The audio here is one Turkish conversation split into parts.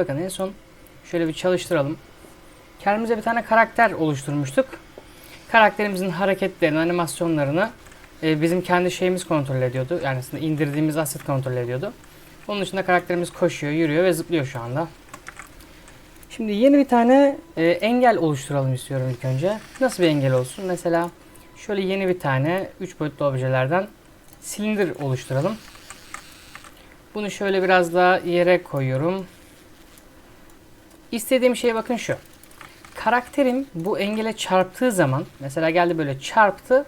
Bakın en son şöyle bir çalıştıralım. Kendimize bir tane karakter oluşturmuştuk. Karakterimizin hareketlerini, animasyonlarını e, bizim kendi şeyimiz kontrol ediyordu. Yani aslında indirdiğimiz asit kontrol ediyordu. Onun dışında karakterimiz koşuyor, yürüyor ve zıplıyor şu anda. Şimdi yeni bir tane e, engel oluşturalım istiyorum ilk önce. Nasıl bir engel olsun? Mesela şöyle yeni bir tane 3 boyutlu objelerden silindir oluşturalım. Bunu şöyle biraz daha yere koyuyorum. İstediğim şeye bakın şu. Karakterim bu engele çarptığı zaman mesela geldi böyle çarptı.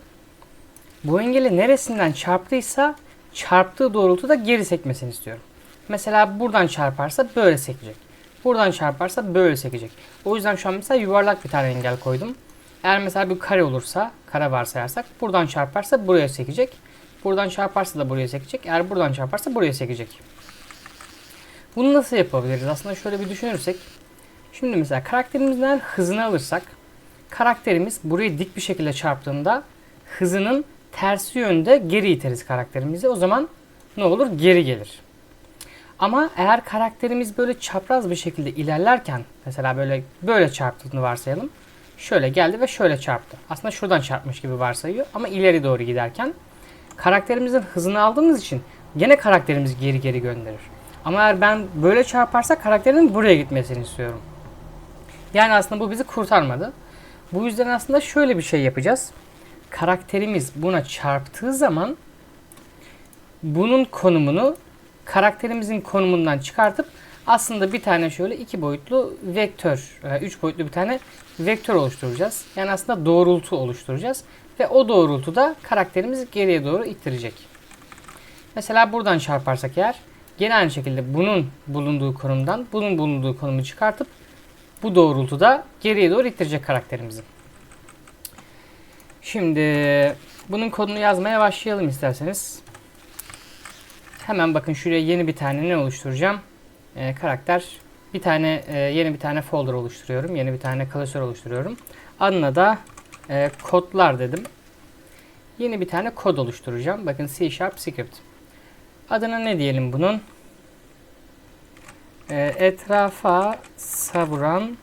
Bu engeli neresinden çarptıysa çarptığı doğrultuda geri sekmesini istiyorum. Mesela buradan çarparsa böyle sekecek. Buradan çarparsa böyle sekecek. O yüzden şu an mesela yuvarlak bir tane engel koydum. Eğer mesela bir kare olursa, kare varsayarsak buradan çarparsa buraya sekecek. Buradan çarparsa da buraya sekecek. Eğer buradan çarparsa buraya sekecek. Bunu nasıl yapabiliriz? Aslında şöyle bir düşünürsek. Şimdi mesela karakterimizden hızını alırsak karakterimiz burayı dik bir şekilde çarptığında hızının tersi yönde geri iteriz karakterimizi. O zaman ne olur? Geri gelir. Ama eğer karakterimiz böyle çapraz bir şekilde ilerlerken mesela böyle böyle çarptığını varsayalım. Şöyle geldi ve şöyle çarptı. Aslında şuradan çarpmış gibi varsayıyor ama ileri doğru giderken karakterimizin hızını aldığımız için gene karakterimiz geri geri gönderir. Ama eğer ben böyle çarparsa karakterin buraya gitmesini istiyorum. Yani aslında bu bizi kurtarmadı. Bu yüzden aslında şöyle bir şey yapacağız. Karakterimiz buna çarptığı zaman bunun konumunu karakterimizin konumundan çıkartıp aslında bir tane şöyle iki boyutlu vektör, e, üç boyutlu bir tane vektör oluşturacağız. Yani aslında doğrultu oluşturacağız ve o doğrultuda karakterimizi geriye doğru ittirecek. Mesela buradan çarparsak eğer gene aynı şekilde bunun bulunduğu konumdan bunun bulunduğu konumu çıkartıp bu doğrultuda geriye doğru ittirecek karakterimizi. Şimdi bunun kodunu yazmaya başlayalım isterseniz. Hemen bakın şuraya yeni bir tane ne oluşturacağım? Ee, karakter bir tane e, yeni bir tane folder oluşturuyorum. Yeni bir tane klasör oluşturuyorum. Adına da e, kodlar dedim. Yeni bir tane kod oluşturacağım. Bakın C Sharp Script. Adına ne diyelim bunun? E, etrafa savuran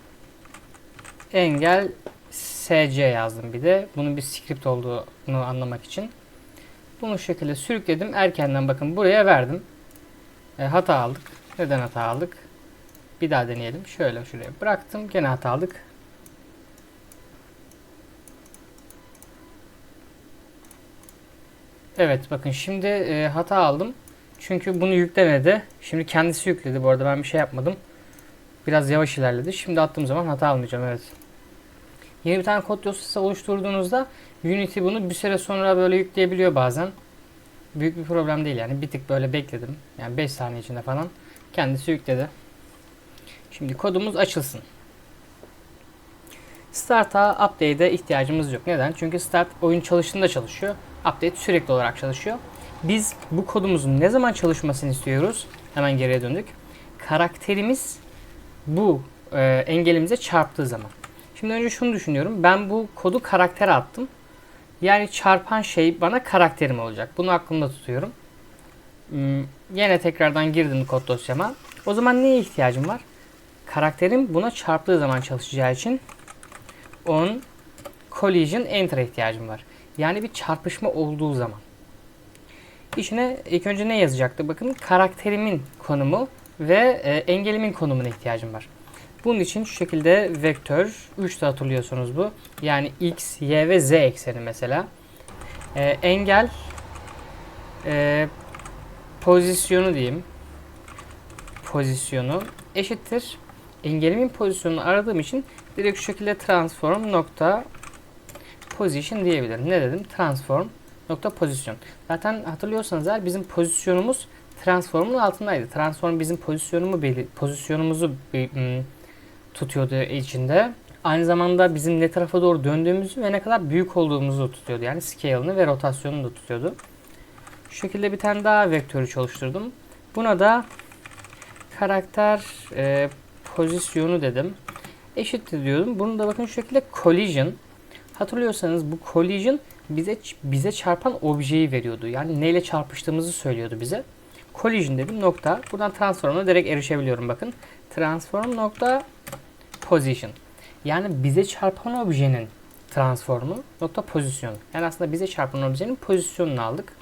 engel SC yazdım bir de. Bunun bir script olduğunu anlamak için. Bunu şu şekilde sürükledim. Erkenden bakın buraya verdim. E, hata aldık. Neden hata aldık? Bir daha deneyelim. Şöyle şuraya bıraktım. Gene hata aldık. Evet bakın şimdi e, hata aldım. Çünkü bunu yüklemedi. Şimdi kendisi yükledi. Bu arada ben bir şey yapmadım. Biraz yavaş ilerledi. Şimdi attığım zaman hata almayacağım. Evet. Yeni bir tane kod dosyası oluşturduğunuzda Unity bunu bir süre sonra böyle yükleyebiliyor bazen. Büyük bir problem değil yani. Bir tık böyle bekledim. Yani 5 saniye içinde falan kendisi yükledi. Şimdi kodumuz açılsın. Start'a update'e ihtiyacımız yok. Neden? Çünkü Start oyun çalıştığında çalışıyor. Update sürekli olarak çalışıyor. Biz bu kodumuzun ne zaman çalışmasını istiyoruz? Hemen geriye döndük. Karakterimiz bu e, engelimize çarptığı zaman. Şimdi önce şunu düşünüyorum. Ben bu kodu karaktere attım. Yani çarpan şey bana karakterim olacak. Bunu aklımda tutuyorum. Hmm, yine tekrardan girdim kod dosyama. O zaman neye ihtiyacım var? Karakterim buna çarptığı zaman çalışacağı için on collision enter'a ihtiyacım var. Yani bir çarpışma olduğu zaman. İçine ilk önce ne yazacaktı? Bakın karakterimin konumu ve e, engelimin konumuna ihtiyacım var. Bunun için şu şekilde vektör 3 de hatırlıyorsunuz bu. Yani x, y ve z ekseni mesela. E, engel e, pozisyonu diyeyim. Pozisyonu eşittir. Engelimin pozisyonunu aradığım için direkt şu şekilde transform nokta position diyebilirim. Ne dedim? Transform nokta pozisyon. Zaten hatırlıyorsanız eğer bizim pozisyonumuz transformun altındaydı. Transform bizim pozisyonumu belir pozisyonumuzu ım, tutuyordu içinde. Aynı zamanda bizim ne tarafa doğru döndüğümüzü ve ne kadar büyük olduğumuzu tutuyordu. Yani scale'ını ve rotasyonunu da tutuyordu. Şu şekilde bir tane daha vektörü oluşturdum. Buna da karakter e, pozisyonu dedim. Eşittir diyordum. Bunu da bakın şu şekilde collision. Hatırlıyorsanız bu collision bize bize çarpan objeyi veriyordu. Yani neyle çarpıştığımızı söylüyordu bize. Collision dedim nokta. Buradan transform'a direkt erişebiliyorum bakın. transform nokta position. Yani bize çarpan objenin transformu nokta pozisyonu. Yani aslında bize çarpan objenin pozisyonunu aldık.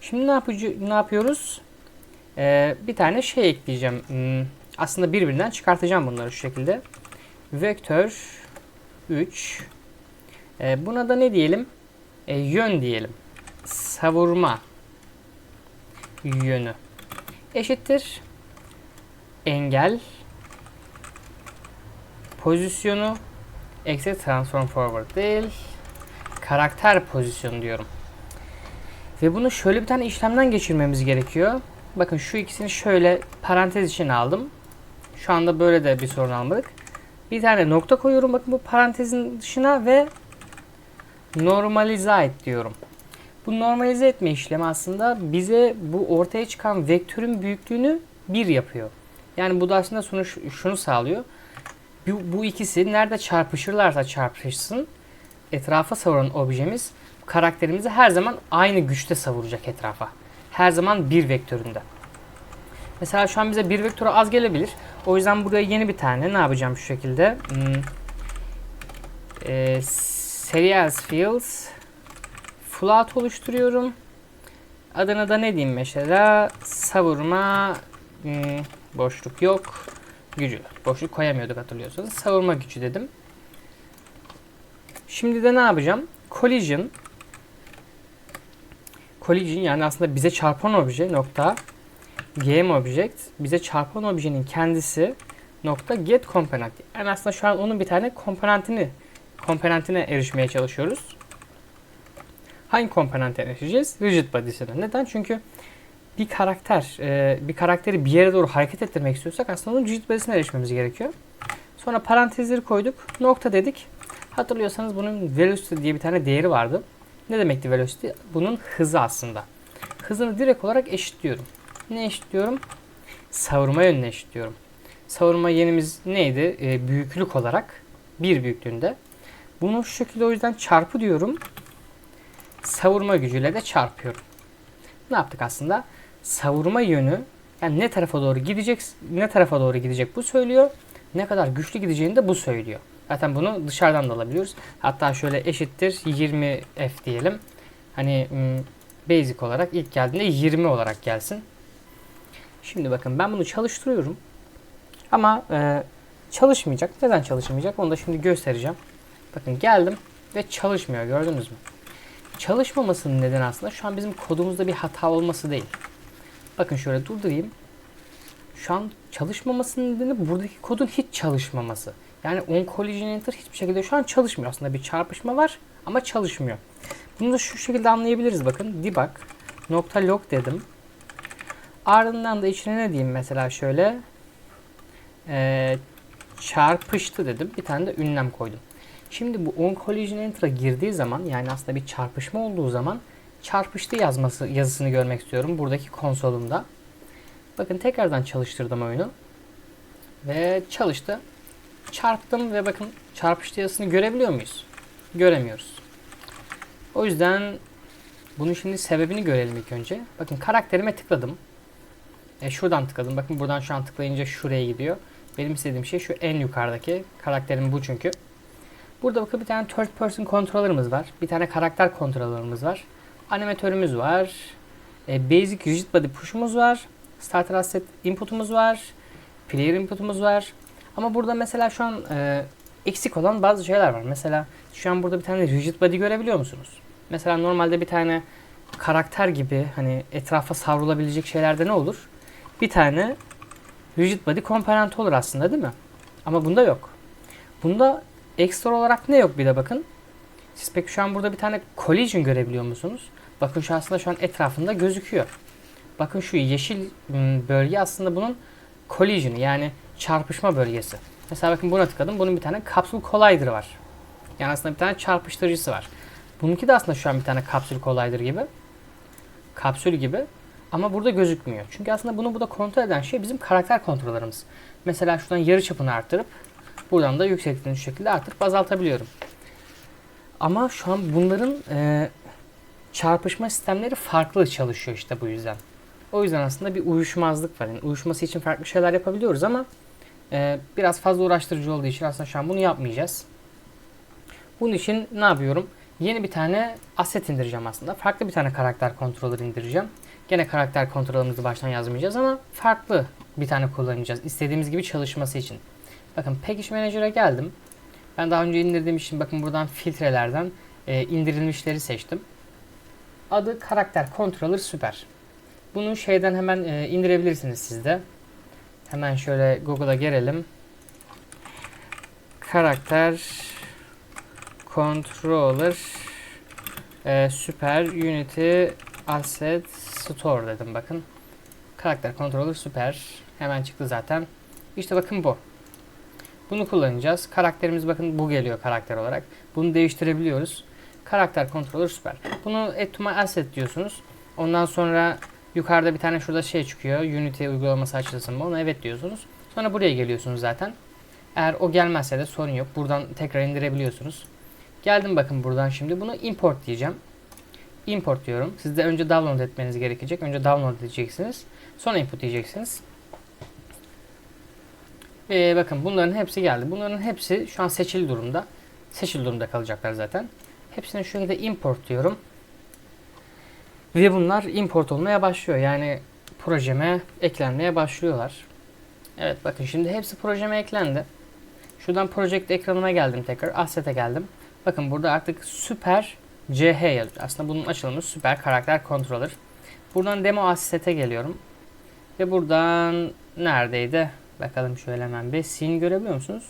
Şimdi ne, yapıcı, ne yapıyoruz? Ee, bir tane şey ekleyeceğim. Hmm, aslında birbirinden çıkartacağım bunları şu şekilde. Vektör 3. Ee, buna da ne diyelim? Ee, yön diyelim. Savurma yönü eşittir engel pozisyonu eksi transform forward değil karakter pozisyonu diyorum. Ve bunu şöyle bir tane işlemden geçirmemiz gerekiyor. Bakın şu ikisini şöyle parantez içine aldım. Şu anda böyle de bir sorun almadık. Bir tane nokta koyuyorum bakın bu parantezin dışına ve normalize et diyorum. Bu normalize etme işlemi aslında bize bu ortaya çıkan vektörün büyüklüğünü 1 yapıyor. Yani bu da aslında sonuç şunu sağlıyor. Bu, bu ikisi nerede çarpışırlarsa çarpışsın etrafa savuran objemiz karakterimizi her zaman aynı güçte savuracak etrafa. Her zaman bir vektöründe. Mesela şu an bize bir vektörü az gelebilir. O yüzden buraya yeni bir tane ne yapacağım şu şekilde. Hmm. Ee, serials fields float oluşturuyorum. Adına da ne diyeyim mesela? Savurma hmm, boşluk yok. Gücü. Boşluk koyamıyorduk hatırlıyorsanız. Savurma gücü dedim. Şimdi de ne yapacağım? Collision Collision yani aslında bize çarpan obje nokta game object bize çarpan objenin kendisi nokta get component. Yani aslında şu an onun bir tane komponentini komponentine erişmeye çalışıyoruz. Hangi komponente erişeceğiz? Rigid body'sine. Neden? Çünkü bir karakter, e, bir karakteri bir yere doğru hareket ettirmek istiyorsak aslında onun rigid body'sine erişmemiz gerekiyor. Sonra parantezleri koyduk. Nokta dedik. Hatırlıyorsanız bunun velocity diye bir tane değeri vardı. Ne demekti velocity? Bunun hızı aslında. Hızını direkt olarak eşitliyorum. Ne eşitliyorum? Savurma yönüne eşitliyorum. Savurma yenimiz neydi? E, büyüklük olarak bir büyüklüğünde. Bunu şu şekilde o yüzden çarpı diyorum. Savurma gücüyle de çarpıyorum. Ne yaptık aslında? Savurma yönü yani ne tarafa doğru gidecek, ne tarafa doğru gidecek bu söylüyor. Ne kadar güçlü gideceğini de bu söylüyor. Zaten bunu dışarıdan da alabiliyoruz. Hatta şöyle eşittir 20 F diyelim. Hani basic olarak ilk geldiğinde 20 olarak gelsin. Şimdi bakın ben bunu çalıştırıyorum. Ama e, çalışmayacak. Neden çalışmayacak? Onu da şimdi göstereceğim. Bakın geldim ve çalışmıyor. Gördünüz mü? Çalışmamasının nedeni aslında şu an bizim kodumuzda bir hata olması değil. Bakın şöyle durdurayım. Şu an çalışmamasının nedeni buradaki kodun hiç çalışmaması. Yani on collision enter hiçbir şekilde şu an çalışmıyor. Aslında bir çarpışma var ama çalışmıyor. Bunu da şu şekilde anlayabiliriz bakın. Debug nokta log dedim. Ardından da içine ne diyeyim mesela şöyle ee, çarpıştı dedim. Bir tane de ünlem koydum. Şimdi bu on collision enter'a girdiği zaman yani aslında bir çarpışma olduğu zaman çarpıştı yazması yazısını görmek istiyorum buradaki konsolumda. Bakın tekrardan çalıştırdım oyunu. Ve çalıştı. Çarptım ve bakın çarpıştı yazısını görebiliyor muyuz? Göremiyoruz. O yüzden bunun şimdi sebebini görelim ilk önce. Bakın karakterime tıkladım. E şuradan tıkladım. Bakın buradan şu an tıklayınca şuraya gidiyor. Benim istediğim şey şu en yukarıdaki. Karakterim bu çünkü. Burada bakın bir tane third person controller'ımız var. Bir tane karakter controller'ımız var. Animatörümüz var. E, basic rigid body push'umuz var. Starter asset input'umuz var. Player input'umuz var. Ama burada mesela şu an e, eksik olan bazı şeyler var. Mesela şu an burada bir tane rigid body görebiliyor musunuz? Mesela normalde bir tane karakter gibi hani etrafa savrulabilecek şeylerde ne olur? Bir tane rigid body komponenti olur aslında değil mi? Ama bunda yok. Bunda ekstra olarak ne yok bir de bakın. Siz peki şu an burada bir tane collision görebiliyor musunuz? Bakın şu aslında şu an etrafında gözüküyor. Bakın şu yeşil bölge aslında bunun collision'ı yani çarpışma bölgesi. Mesela bakın buna tıkladım. Bunun bir tane kapsül collider var. Yani aslında bir tane çarpıştırıcısı var. Bununki de aslında şu an bir tane kapsül collider gibi. Kapsül gibi. Ama burada gözükmüyor. Çünkü aslında bunu burada kontrol eden şey bizim karakter kontrollerimiz. Mesela şuradan yarı çapını arttırıp buradan da yüksekliğini şu şekilde arttırıp azaltabiliyorum. Ama şu an bunların e, çarpışma sistemleri farklı çalışıyor işte bu yüzden. O yüzden aslında bir uyuşmazlık var. Yani uyuşması için farklı şeyler yapabiliyoruz ama e, biraz fazla uğraştırıcı olduğu için aslında şu an bunu yapmayacağız. Bunun için ne yapıyorum? Yeni bir tane asset indireceğim aslında. Farklı bir tane karakter controller indireceğim. Gene karakter kontrolümüzü baştan yazmayacağız ama farklı bir tane kullanacağız. İstediğimiz gibi çalışması için. Bakın Package Manager'a geldim. Ben daha önce indirdiğim için bakın buradan filtrelerden e, indirilmişleri seçtim. Adı karakter controller süper. Bunu şeyden hemen e, indirebilirsiniz siz de. Hemen şöyle Google'a girelim. Karakter controller e, süper unity asset store dedim bakın. Karakter controller süper. Hemen çıktı zaten. İşte bakın bu. Bunu kullanacağız. Karakterimiz bakın bu geliyor karakter olarak. Bunu değiştirebiliyoruz. Karakter controller süper. Bunu add to my asset diyorsunuz. Ondan sonra yukarıda bir tane şurada şey çıkıyor. Unity uygulaması açılsın mı? Ona evet diyorsunuz. Sonra buraya geliyorsunuz zaten. Eğer o gelmezse de sorun yok. Buradan tekrar indirebiliyorsunuz. Geldim bakın buradan şimdi. Bunu import diyeceğim. Import diyorum. Siz de önce download etmeniz gerekecek. Önce download edeceksiniz. Sonra input diyeceksiniz. Ee, bakın bunların hepsi geldi. Bunların hepsi şu an seçili durumda. Seçili durumda kalacaklar zaten. Hepsini şu şekilde import diyorum. Ve bunlar import olmaya başlıyor. Yani projeme eklenmeye başlıyorlar. Evet bakın şimdi hepsi projeme eklendi. Şuradan project ekranına geldim tekrar. Asset'e geldim. Bakın burada artık süper CH yazıyor. Aslında bunun açılımı süper karakter controller. Buradan demo asset'e geliyorum. Ve buradan neredeydi? Bakalım şöyle hemen bir scene görebiliyor musunuz?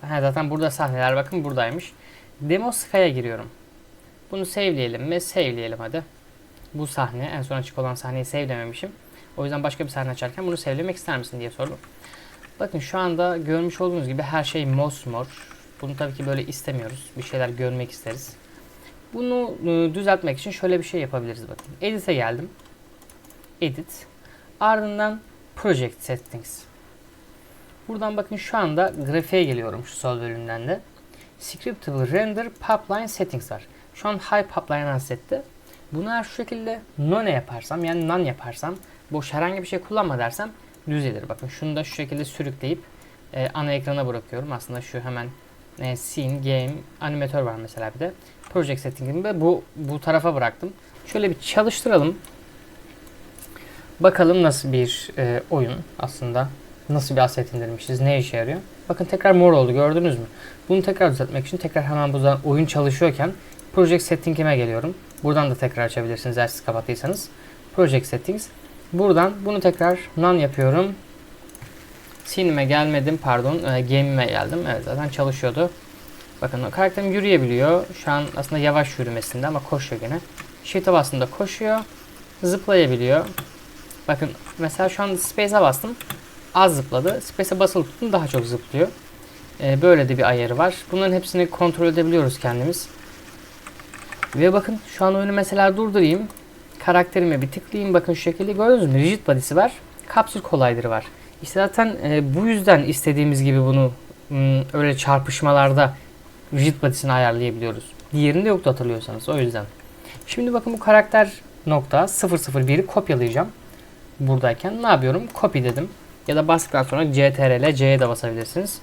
Ha, zaten burada sahneler bakın buradaymış. Demo Sky'a giriyorum. Bunu save'leyelim mi? Save'leyelim hadi. Bu sahne en son açık olan sahneyi save'lememişim. O yüzden başka bir sahne açarken bunu save'lemek ister misin diye sordum. Bakın şu anda görmüş olduğunuz gibi her şey mosmor. Bunu tabii ki böyle istemiyoruz. Bir şeyler görmek isteriz. Bunu e, düzeltmek için şöyle bir şey yapabiliriz bakın. Edit'e geldim. Edit. Ardından Project Settings. Buradan bakın şu anda grafiğe geliyorum şu sol bölümden de. Scriptable Render Pipeline Settings var. Şu an High Pipeline sette. Bunu eğer şu şekilde none yaparsam yani none yaparsam boş herhangi bir şey kullanma dersem düzelir. Bakın şunu da şu şekilde sürükleyip e, ana ekrana bırakıyorum. Aslında şu hemen e, scene, game, animatör var mesela bir de. Project setting'imi de bu, bu tarafa bıraktım. Şöyle bir çalıştıralım. Bakalım nasıl bir e, oyun aslında. Nasıl bir asset indirmişiz, ne işe yarıyor. Bakın tekrar mor oldu gördünüz mü? Bunu tekrar düzeltmek için tekrar hemen buradan oyun çalışıyorken Project Setting'ime geliyorum. Buradan da tekrar açabilirsiniz eğer siz kapattıysanız. Project Settings. Buradan bunu tekrar none yapıyorum. Scene'ime gelmedim pardon. E, game'ime geldim. Evet zaten çalışıyordu. Bakın o karakterim yürüyebiliyor. Şu an aslında yavaş yürümesinde ama koşuyor gene. Shift'e bastığında koşuyor. Zıplayabiliyor. Bakın mesela şu an Space'e bastım. Az zıpladı. Space'e basılı tuttum daha çok zıplıyor. Ee, böyle de bir ayarı var. Bunların hepsini kontrol edebiliyoruz kendimiz. Ve bakın şu an oyunu mesela durdurayım. Karakterime bir tıklayayım. Bakın şu şekilde gördünüz mü? Rigid body'si var. Kapsül kolayları var. İşte zaten e, bu yüzden istediğimiz gibi bunu m, öyle çarpışmalarda rigid body'sini ayarlayabiliyoruz. Diğerinde yoktu hatırlıyorsanız o yüzden. Şimdi bakın bu karakter nokta 001'i kopyalayacağım. Buradayken ne yapıyorum? Copy dedim. Ya da bastıktan sonra CTRL C'ye de basabilirsiniz.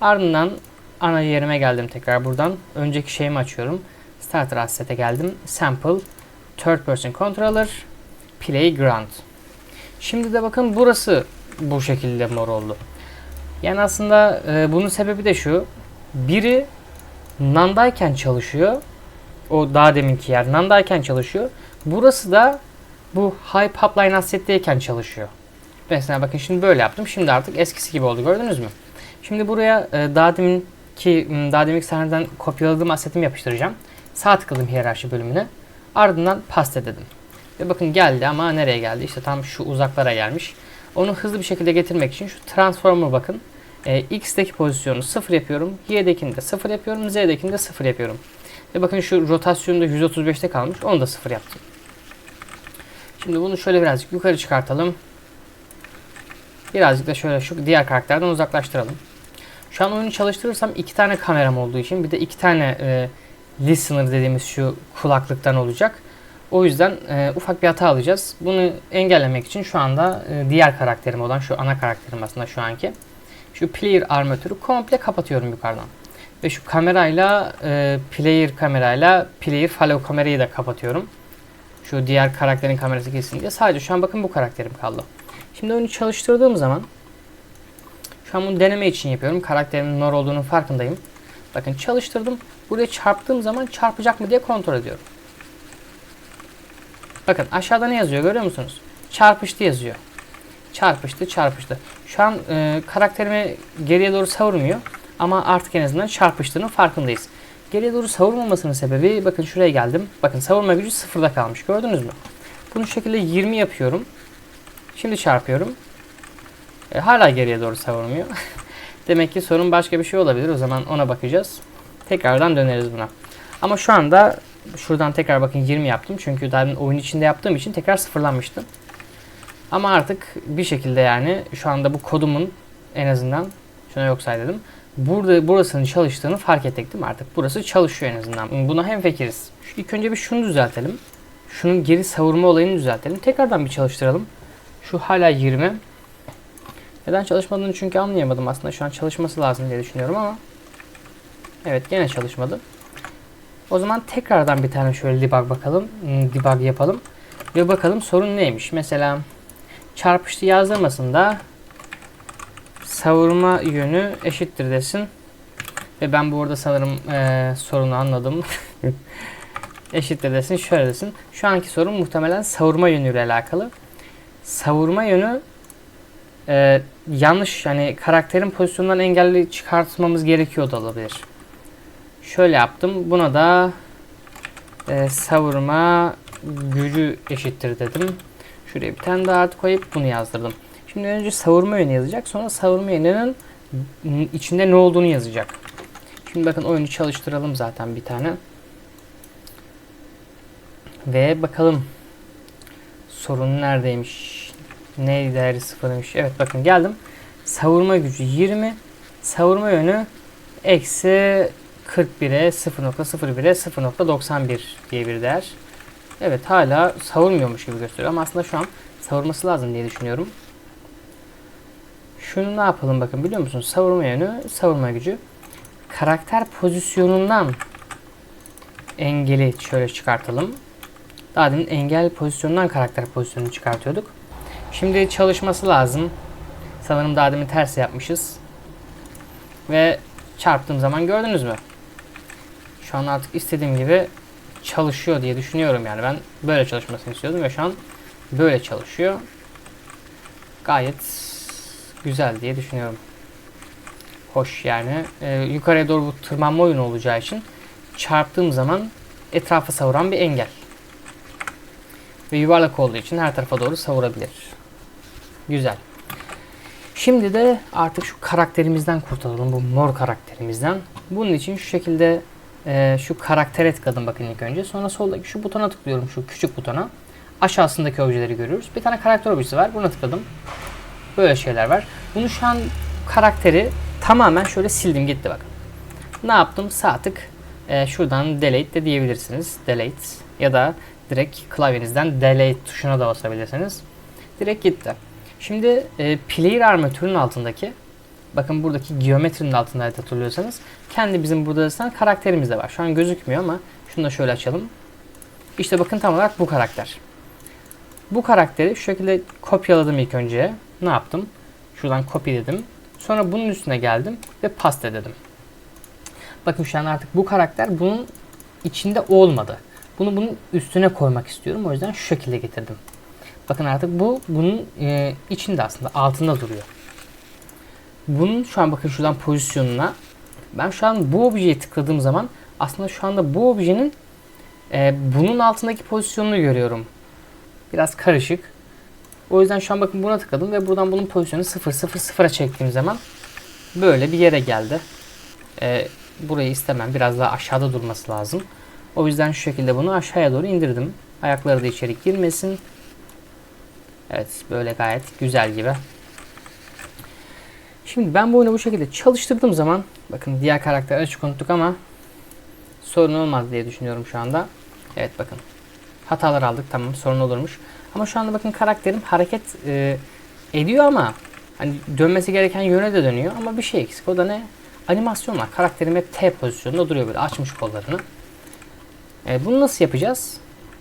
Ardından ana yerime geldim tekrar buradan. Önceki şeyimi açıyorum. Starter Asset'e geldim. Sample, Third Person Controller, Playground. Şimdi de bakın burası bu şekilde mor oldu. Yani aslında e, bunun sebebi de şu. Biri nandayken çalışıyor. O daha deminki yer nandayken çalışıyor. Burası da bu high pipeline assetteyken çalışıyor. Mesela bakın şimdi böyle yaptım. Şimdi artık eskisi gibi oldu. Gördünüz mü? Şimdi buraya e, daha deminki daha deminki sahneden kopyaladığım assetimi yapıştıracağım. Sağ tıkladım hiyerarşi bölümüne. Ardından paste dedim. Ve bakın geldi ama nereye geldi? İşte tam şu uzaklara gelmiş. Onu hızlı bir şekilde getirmek için şu transformer bakın. E, X'deki pozisyonu 0 yapıyorum. Y'dekini de 0 yapıyorum. Z'dekini de 0 yapıyorum. Ve bakın şu rotasyonu da 135'te kalmış. Onu da 0 yaptım. Şimdi bunu şöyle birazcık yukarı çıkartalım. Birazcık da şöyle şu diğer karakterden uzaklaştıralım. Şu an oyunu çalıştırırsam iki tane kameram olduğu için bir de iki tane e, listener dediğimiz şu kulaklıktan olacak. O yüzden e, ufak bir hata alacağız. Bunu engellemek için şu anda e, diğer karakterim olan şu ana karakterim aslında şu anki. Şu player armatürü komple kapatıyorum yukarıdan. Ve şu kamerayla e, player kamerayla player follow kamerayı da kapatıyorum. Şu diğer karakterin kamerası kesin diye. Sadece şu an bakın bu karakterim kaldı. Şimdi oyunu çalıştırdığım zaman şu an bunu deneme için yapıyorum. Karakterimin nor olduğunun farkındayım. Bakın çalıştırdım. Buraya çarptığım zaman çarpacak mı diye kontrol ediyorum. Bakın aşağıda ne yazıyor görüyor musunuz? Çarpıştı yazıyor. Çarpıştı çarpıştı. Şu an e, karakterimi geriye doğru savurmuyor. Ama artık en azından çarpıştığının farkındayız. Geriye doğru savurmamasının sebebi bakın şuraya geldim. Bakın savurma gücü sıfırda kalmış. Gördünüz mü? Bunu şekilde 20 yapıyorum. Şimdi çarpıyorum. E, hala geriye doğru savurmuyor. Demek ki sorun başka bir şey olabilir. O zaman ona bakacağız. Tekrardan döneriz buna. Ama şu anda şuradan tekrar bakın 20 yaptım. Çünkü daha oyun içinde yaptığım için tekrar sıfırlanmıştım. Ama artık bir şekilde yani şu anda bu kodumun en azından şuna yok say dedim. Burada burasının çalıştığını fark ettik değil mi artık? Burası çalışıyor en azından. Buna hem fikiriz. İlk önce bir şunu düzeltelim. Şunun geri savurma olayını düzeltelim. Tekrardan bir çalıştıralım. Şu hala 20. Neden çalışmadığını çünkü anlayamadım aslında. Şu an çalışması lazım diye düşünüyorum ama. Evet gene çalışmadı. O zaman tekrardan bir tane şöyle debug bakalım. Hmm, Debug yapalım. Ve bakalım sorun neymiş. Mesela çarpıştı yazdırmasında savurma yönü eşittir desin. Ve ben burada sanırım eee, sorunu anladım. eşittir desin. Şöyle desin. Şu anki sorun muhtemelen savurma yönüyle alakalı. Savurma yönü eee, yanlış yani karakterin pozisyonundan engelli çıkartmamız gerekiyor da olabilir. Şöyle yaptım. Buna da eee, savurma gücü eşittir dedim. Şuraya bir tane daha artı koyup bunu yazdırdım. Şimdi önce savurma yönü yazacak. Sonra savurma yönünün içinde ne olduğunu yazacak. Şimdi bakın oyunu çalıştıralım zaten bir tane. Ve bakalım sorun neredeymiş? Ne değeri sıfırmış? Evet bakın geldim. Savurma gücü 20. Savurma yönü eksi 41'e 0.01'e 0.91 diye bir değer. Evet hala savurmuyormuş gibi gösteriyor ama aslında şu an savurması lazım diye düşünüyorum. Şunu ne yapalım bakın biliyor musunuz? Savurma yönü, savurma gücü. Karakter pozisyonundan engeli şöyle çıkartalım. Daha demin engel pozisyonundan karakter pozisyonunu çıkartıyorduk. Şimdi çalışması lazım. Sanırım daha demin ters yapmışız. Ve çarptığım zaman gördünüz mü? Şu an artık istediğim gibi çalışıyor diye düşünüyorum yani ben böyle çalışmasını istiyordum ve şu an böyle çalışıyor. Gayet güzel diye düşünüyorum. Hoş yani. Ee, yukarıya doğru bu tırmanma oyunu olacağı için çarptığım zaman etrafı savuran bir engel. Ve yuvarlak olduğu için her tarafa doğru savurabilir. Güzel. Şimdi de artık şu karakterimizden kurtulalım. Bu mor karakterimizden. Bunun için şu şekilde e, şu karaktere tıkladım bakın ilk önce. Sonra soldaki şu butona tıklıyorum. Şu küçük butona. Aşağısındaki objeleri görüyoruz. Bir tane karakter objesi var. Buna tıkladım. Böyle şeyler var. Bunu şu an karakteri tamamen şöyle sildim gitti bakın. Ne yaptım? Sağ tık e, şuradan delete de diyebilirsiniz. Delete ya da direkt klavyenizden delete tuşuna da basabilirsiniz. Direkt gitti. Şimdi e, player armatürün altındaki bakın buradaki geometrinin altında hatırlıyorsanız kendi bizim burada yazan karakterimiz de var. Şu an gözükmüyor ama şunu da şöyle açalım. İşte bakın tam olarak bu karakter. Bu karakteri şu şekilde kopyaladım ilk önce. Ne yaptım? Şuradan copy dedim. Sonra bunun üstüne geldim ve paste dedim. Bakın şu an artık bu karakter bunun içinde olmadı. Bunu bunun üstüne koymak istiyorum. O yüzden şu şekilde getirdim. Bakın artık bu bunun e, içinde aslında altında duruyor. Bunun şu an bakın şuradan pozisyonuna ben şu an bu objeyi tıkladığım zaman aslında şu anda bu objenin e, bunun altındaki pozisyonunu görüyorum. Biraz karışık. O yüzden şu an bakın buna tıkladım ve buradan bunun pozisyonu 0 0 0'a çektiğim zaman böyle bir yere geldi. E, burayı istemem. Biraz daha aşağıda durması lazım. O yüzden şu şekilde bunu aşağıya doğru indirdim. Ayakları da içeri girmesin. Evet böyle gayet güzel gibi. Şimdi ben bu oyunu bu şekilde çalıştırdığım zaman bakın diğer karakter açık unuttuk ama sorun olmaz diye düşünüyorum şu anda. Evet bakın. Hatalar aldık tamam sorun olurmuş. Ama şu anda bakın karakterim hareket e, ediyor ama hani dönmesi gereken yöne de dönüyor ama bir şey eksik. O da ne? Animasyon var. Karakterim hep T pozisyonunda duruyor böyle açmış kollarını. E, bunu nasıl yapacağız?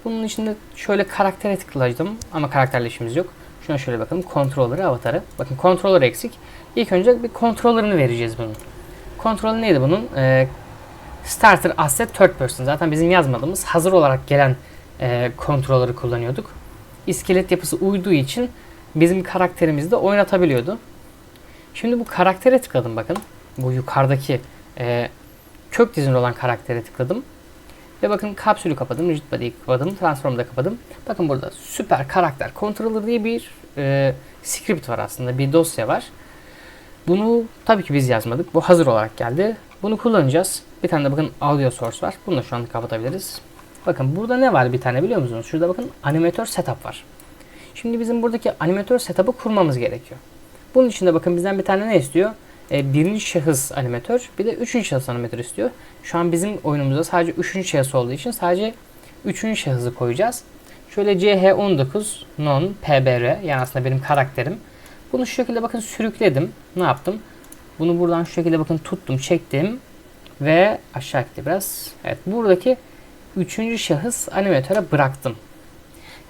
Bunun için de şöyle karaktere tıkladım ama karakterle işimiz yok. Şuna şöyle bakalım. Controller'ı, avatarı. Bakın controller eksik. İlk önce bir controller'ını vereceğiz bunun. Controller neydi bunun? Ee, starter asset third person. Zaten bizim yazmadığımız hazır olarak gelen e, controller'ı kullanıyorduk. İskelet yapısı uyduğu için bizim karakterimizi de oynatabiliyordu. Şimdi bu karaktere tıkladım bakın. Bu yukarıdaki e, kök dizin olan karaktere tıkladım. Ve bakın kapsülü kapadım, rigid body'yi kapadım, transform'u da kapadım. Bakın burada süper karakter controller diye bir e, script var aslında, bir dosya var. Bunu tabii ki biz yazmadık. Bu hazır olarak geldi. Bunu kullanacağız. Bir tane de bakın audio source var. Bunu da şu an kapatabiliriz. Bakın burada ne var bir tane biliyor musunuz? Şurada bakın animatör setup var. Şimdi bizim buradaki animatör setup'ı kurmamız gerekiyor. Bunun için de bakın bizden bir tane ne istiyor? E, birinci şahıs animatör, bir de üçüncü şahıs animatör istiyor. Şu an bizim oyunumuzda sadece üçüncü şahıs olduğu için sadece üçüncü şahısı koyacağız. Şöyle CH19 non PBR yani aslında benim karakterim. Bunu şu şekilde bakın sürükledim. Ne yaptım? Bunu buradan şu şekilde bakın tuttum, çektim ve aşağı gitti biraz. Evet buradaki üçüncü şahıs animatöre bıraktım.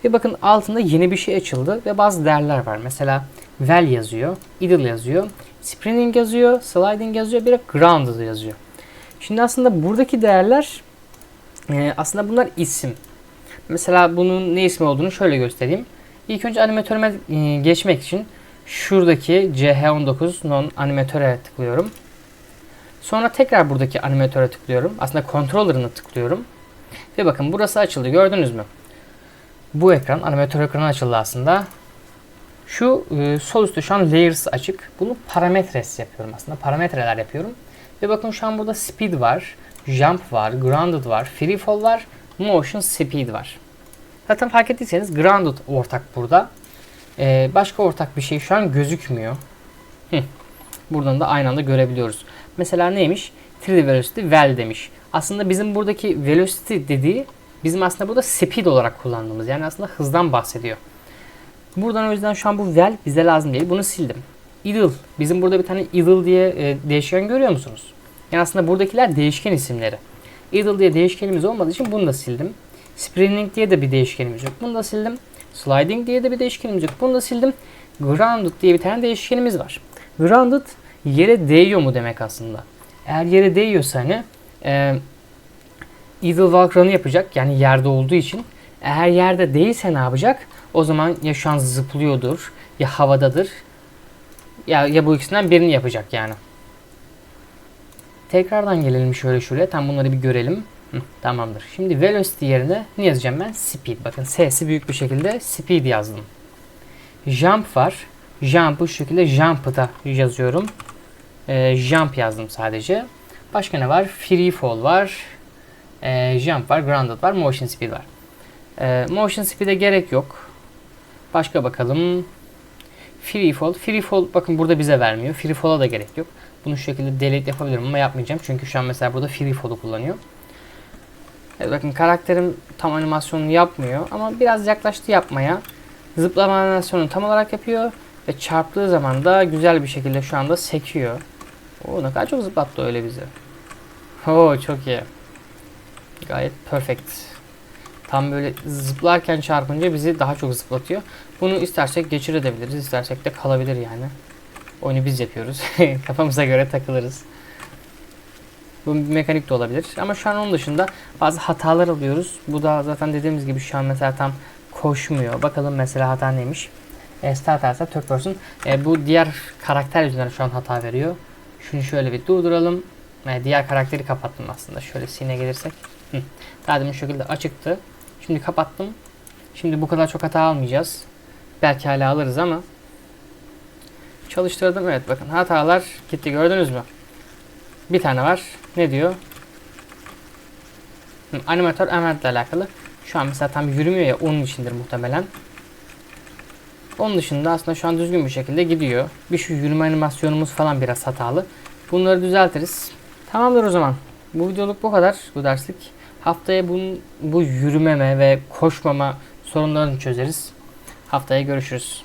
Ve bakın altında yeni bir şey açıldı ve bazı değerler var. Mesela well yazıyor, idle yazıyor, sprinting yazıyor, sliding yazıyor, bir de grounded yazıyor. Şimdi aslında buradaki değerler e, aslında bunlar isim. Mesela bunun ne ismi olduğunu şöyle göstereyim. İlk önce animatörüme e, geçmek için şuradaki CH19 non animatöre tıklıyorum. Sonra tekrar buradaki animatöre tıklıyorum. Aslında controller'ını tıklıyorum. Ve bakın burası açıldı. Gördünüz mü? Bu ekran animatör ekranı açıldı aslında. Şu e, sol üstte şu an layers açık. Bunu parametres yapıyorum aslında. Parametreler yapıyorum. Ve bakın şu an burada speed var, jump var, grounded var, free fall var, motion speed var. Zaten fark ettiyseniz grounded ortak burada. Ee, başka ortak bir şey şu an gözükmüyor. Hı. Buradan da aynı anda görebiliyoruz. Mesela neymiş? 3D velocity vel demiş. Aslında bizim buradaki velocity dediği bizim aslında burada speed olarak kullandığımız yani aslında hızdan bahsediyor. Buradan o yüzden şu an bu vel bize lazım değil. Bunu sildim. Idle. Bizim burada bir tane idle diye e, değişken görüyor musunuz? Yani aslında buradakiler değişken isimleri. Idle diye değişkenimiz olmadığı için bunu da sildim. Sprinting diye de bir değişkenimiz yok. Bunu da sildim. Sliding diye de bir değişkenimiz yok. Bunu da sildim. Grounded diye bir tane değişkenimiz var. Grounded yere değiyor mu demek aslında. Eğer yere değiyorsa hani e, idle walk run'ı yapacak. Yani yerde olduğu için. Eğer yerde değilse ne yapacak? O zaman ya şu an zıplıyordur ya havadadır ya, ya bu ikisinden birini yapacak yani. Tekrardan gelelim şöyle şuraya. Tam bunları bir görelim. Hı, tamamdır. Şimdi velocity yerine ne yazacağım ben? Speed. Bakın S'si büyük bir şekilde speed yazdım. Jump var. Jump'ı şu şekilde jump'ı da yazıyorum. Ee, jump yazdım sadece. Başka ne var? Free fall var. Ee, jump var. Grounded var. Motion speed var. Ee, motion speed'e gerek yok. Başka bakalım. Free fall. Free fall bakın burada bize vermiyor. Free fall'a da gerek yok. Bunu şu şekilde delete yapabilirim ama yapmayacağım. Çünkü şu an mesela burada free fall'u kullanıyor. Evet bakın karakterim tam animasyonunu yapmıyor ama biraz yaklaştı yapmaya. Zıplama animasyonunu tam olarak yapıyor ve çarptığı zaman da güzel bir şekilde şu anda sekiyor. Oo ne kadar çok zıplattı öyle bizi. Oo çok iyi. Gayet perfect. Tam böyle zıplarken çarpınca bizi daha çok zıplatıyor. Bunu istersek geçirebiliriz, istersek de kalabilir yani. Oyunu biz yapıyoruz. Kafamıza göre takılırız. Bu bir mekanik de olabilir. Ama şu an onun dışında bazı hatalar alıyoruz. Bu da zaten dediğimiz gibi şu an mesela tam koşmuyor. Bakalım mesela hata neymiş. E, start ise third person. E, bu diğer karakter yüzünden şu an hata veriyor. Şunu şöyle bir durduralım. E, diğer karakteri kapattım aslında. Şöyle sine gelirsek. Hı. Daha demin şekilde açıktı. Şimdi kapattım. Şimdi bu kadar çok hata almayacağız. Belki hala alırız ama çalıştırdım. Evet bakın hatalar gitti gördünüz mü? Bir tane var. Ne diyor? Animatör event ile alakalı. Şu an mesela tam yürümüyor ya onun içindir muhtemelen. Onun dışında aslında şu an düzgün bir şekilde gidiyor. Bir şu yürüme animasyonumuz falan biraz hatalı. Bunları düzeltiriz. Tamamdır o zaman. Bu videoluk bu kadar. Bu derslik. Haftaya bunun, bu yürümeme ve koşmama sorunlarını çözeriz. Haftaya görüşürüz.